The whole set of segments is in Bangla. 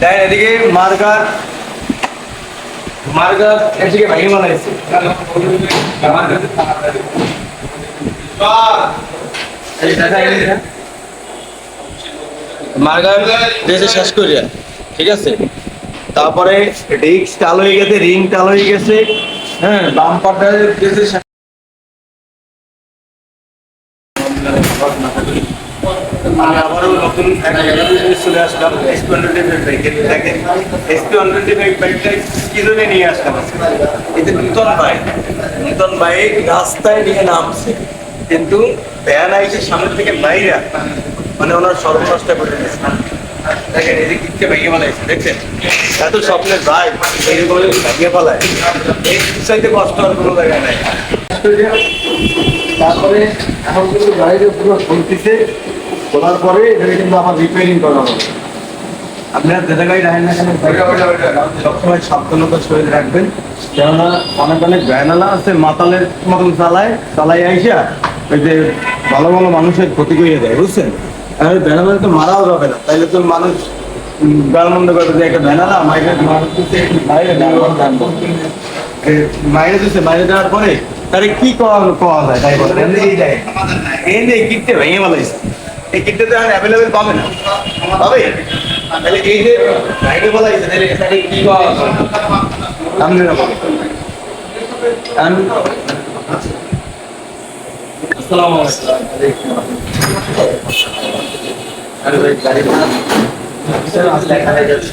দেন এদিকে মার্কার মার্কার এদিকে বানাইছে মার্কার দেশে শেষ করিয়া, ঠিক আছে? তারপরে ডিস্ক টাল হয়ে গেছে, রিং টাল হয়ে গেছে হ্যাঁ বাম্পারটা দেশে আর আবারও নতুন চলে আসলাম এস এটা নূতন বাইক নূতন রাস্তায় নামছে। কিন্তু ভ্যান আইসে সামনে থেকে বাইরা মানে ওনার সর্বনষ্ট করে দিয়েছে। দেখেন, এই যে কিনতে ভেঙে ফেলাইছে, দেখছেন? এত স্বপ্নের বাইক এইরকম ভেঙে ফেলায়। চাইতে কষ্ট আর কোনো জায়গায় নাই। তারপরে এখন কিন্তু গাড়িটা পুরো চলতেছে খোলার পরে এটাকে কিন্তু আবার রিপেয়ারিং করা হবে। আপনার যে জায়গায় রাখেন না সবসময় সাবধানতার সহিত রাখবেন। কেননা অনেক অনেক ভ্যানালা আছে মাতালের মতন চালায় চালাই আইসা ওই যে ভালো ভালো মানুষের ক্ষতি করে দেয় বুঝছেন? আর ভ্যানালা তো মারাও যাবে না। তাইলে তো মানুষ গালমন্দ করে যে একটা দিচ্ছে বাইরে দেওয়ার পরে তারে কি কওয়া কওয়া যায়? তাই এই যায় এই যে কিটতে ভেঙে বলাইছে এই কিটটা তো এখন অ্যাভেলেবেল পাবে না। পাবে? তাহলে এই যে ভেঙে বলাইছে তাহলে তাহলে কি কওয়া যায় সামনে না বলে আমি আসসালামু আলাইকুম। আরে ভাই, গাড়ি না স্যার আসলে এখানে যাচ্ছি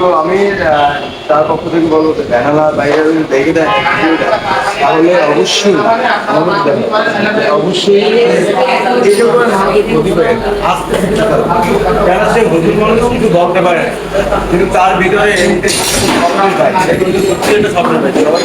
কিন্তু আমি তার পক্ষ থেকে বলব বাইরে যদি দেখে দেন তাহলে অবশ্যই অবশ্যই মানুষ কিন্তু পারে কিন্তু তার ভিতরে স্বপ্ন পায় সত্যি একটা ভাই সবাই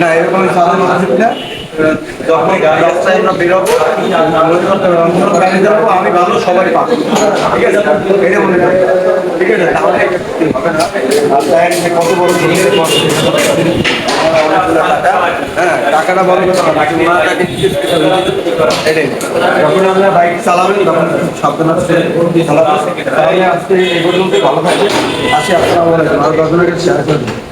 না, এরকম সাধারণ মানুষ না। যখন রাস্তায় আমরা বেরোবো গাড়ি যাব আমি ভালো সবাই পাবো। ঠিক আছে? এটা মনে ঠিক আছে? তাহলে হ্যাঁ টাকাটা বড় এটাই। বাইক চালাবেন, তখন সাবধানতা আজকে এই পর্যন্ত ভালো আসি আপনারা আমার গজনের কাছে শেয়ার করবেন